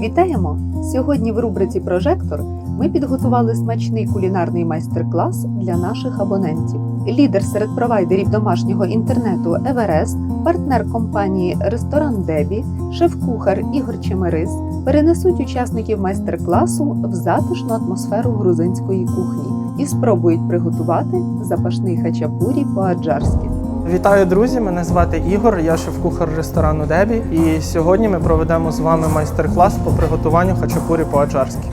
Вітаємо! Сьогодні в рубриці Прожектор ми підготували смачний кулінарний майстер-клас для наших абонентів. Лідер серед провайдерів домашнього інтернету Еверест, партнер компанії Ресторан Дебі, шеф-кухар Ігор Чемерис перенесуть учасників майстер-класу в затишну атмосферу грузинської кухні і спробують приготувати запашний хачапурі по-аджарськи. Вітаю, друзі! Мене звати Ігор, я шеф-кухар ресторану Дебі. І сьогодні ми проведемо з вами майстер-клас по приготуванню хачапурі по-аджарськи.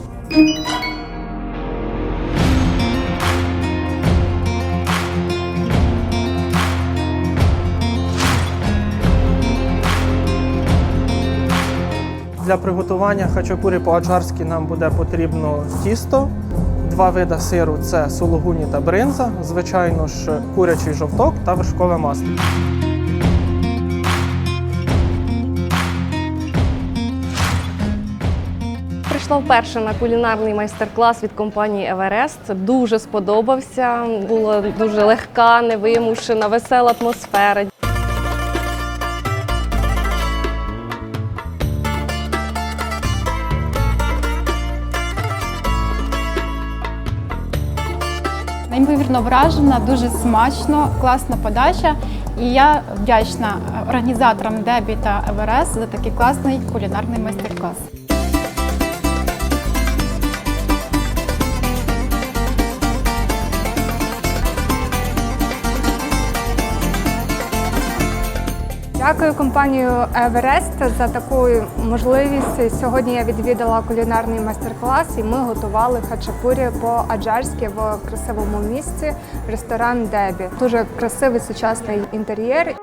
Для приготування хачапурі по-аджарськи нам буде потрібно тісто, два вида сиру це сулугуні та бринза, звичайно ж курячий жовток та вершкове масло. Прийшла вперше на кулінарний майстер-клас від компанії Еверест. Дуже сподобався. Була дуже легка, невимушена, весела атмосфера. Неймовірно вражена, дуже смачно, класна подача. І я вдячна організаторам Дебі та Еверес за такий класний кулінарний майстер-клас. Дякую компанію Everest за таку можливість. Сьогодні я відвідала кулінарний майстер-клас і ми готували хачапурі по-аджарськи в красивому місці ресторан Дебі. Дуже красивий сучасний інтер'єр.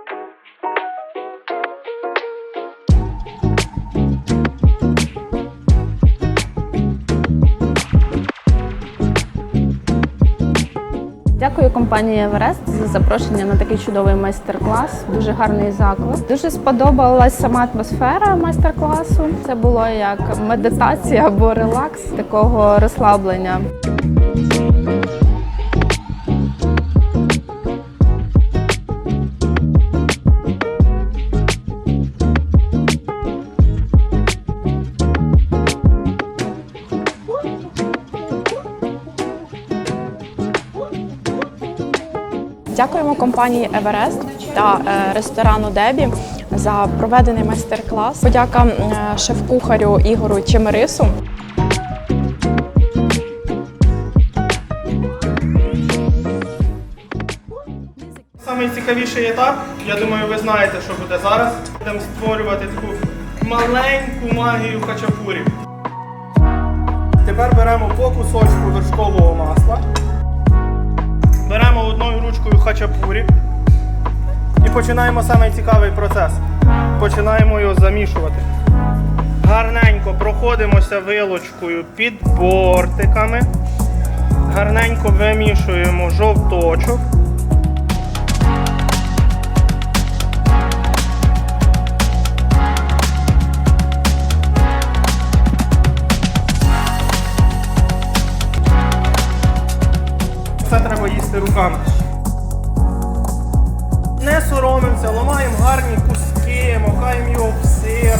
Дякую компанії Еверест за запрошення на такий чудовий майстер-клас. Дуже гарний заклад. Дуже сподобалась сама атмосфера майстер-класу. Це було як медитація або релакс такого розслаблення. Дякуємо компанії Еверест та е, ресторану Дебі за проведений майстер-клас. Подяка е, шеф-кухарю Ігору Чемерису. Найцікавіший етап, я думаю, ви знаєте, що буде зараз. Будемо створювати таку маленьку магію хачапурі. Тепер беремо по кусочку вершкового масла. Беремо одною ручкою хачапурі і починаємо самий цікавий процес. Починаємо його замішувати. Гарненько проходимося вилочкою під бортиками. Гарненько вимішуємо жовточок. Це треба їсти руками. Не соромимося, ламаємо гарні куски, мокаємо його в сир.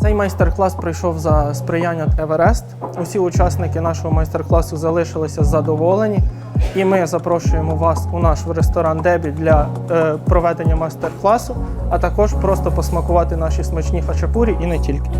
Цей майстер-клас пройшов за сприяння Еверест. Усі учасники нашого майстер-класу залишилися задоволені. І ми запрошуємо вас у наш ресторан Дебі для е, проведення майстер-класу, а також просто посмакувати наші смачні хачапурі і не тільки.